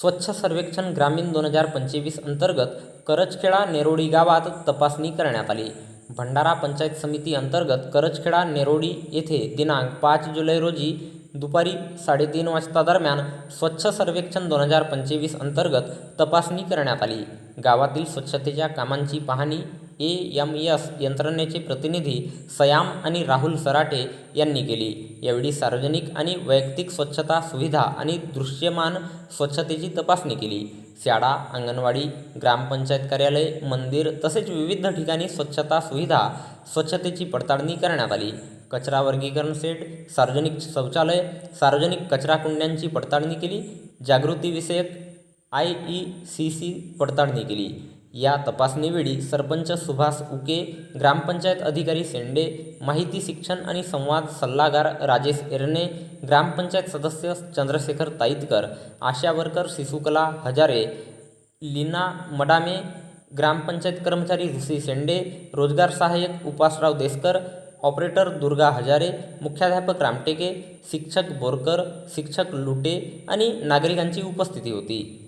स्वच्छ सर्वेक्षण ग्रामीण दोन हजार पंचवीस अंतर्गत करजखेडा नेरोडी गावात तपासणी करण्यात आली. भंडारा पंचायत समिती अंतर्गत करजखेडा नेरोडी येथे दिनांक पाच जुलै रोजी दुपारी साडेतीन वाजता दरम्यान स्वच्छ सर्वेक्षण दोन हजार पंचवीस अंतर्गत तपासणी करण्यात आली. गावातील स्वच्छतेच्या कामांची पाहणी ए एम एस यंत्रणेचे प्रतिनिधी सयाम आणि राहुल सराटे यांनी केली. यावेळी सार्वजनिक आणि वैयक्तिक स्वच्छता सुविधा आणि दृश्यमान स्वच्छतेची तपासणी केली. शाळा अंगणवाडी ग्रामपंचायत कार्यालय मंदिर तसेच विविध ठिकाणी स्वच्छता सुविधा स्वच्छतेची पडताळणी करण्यात आली. कचरा वर्गीकरण सेट सार्वजनिक शौचालय सार्वजनिक कचरा कुंड्यांची पडताळणी केली. जागृतीविषयक आय ई सी सी पडताळणी केली. या तपासणीवेळी सरपंच सुभाष उके ग्रामपंचायत अधिकारी शेंडे माहिती शिक्षण आणि संवाद सल्लागार राजेश एरणे ग्रामपंचायत सदस्य चंद्रशेखर ताईतकर आशा वर्कर शिशुकला हजारे लीना मडामे ग्रामपंचायत कर्मचारी ऋषी शेंडे रोजगार सहाय्यक उपासराव देसकर ऑपरेटर दुर्गा हजारे मुख्याध्यापक रामटेके शिक्षक बोरकर शिक्षक लुटे आणि नागरिकांची उपस्थिती होती.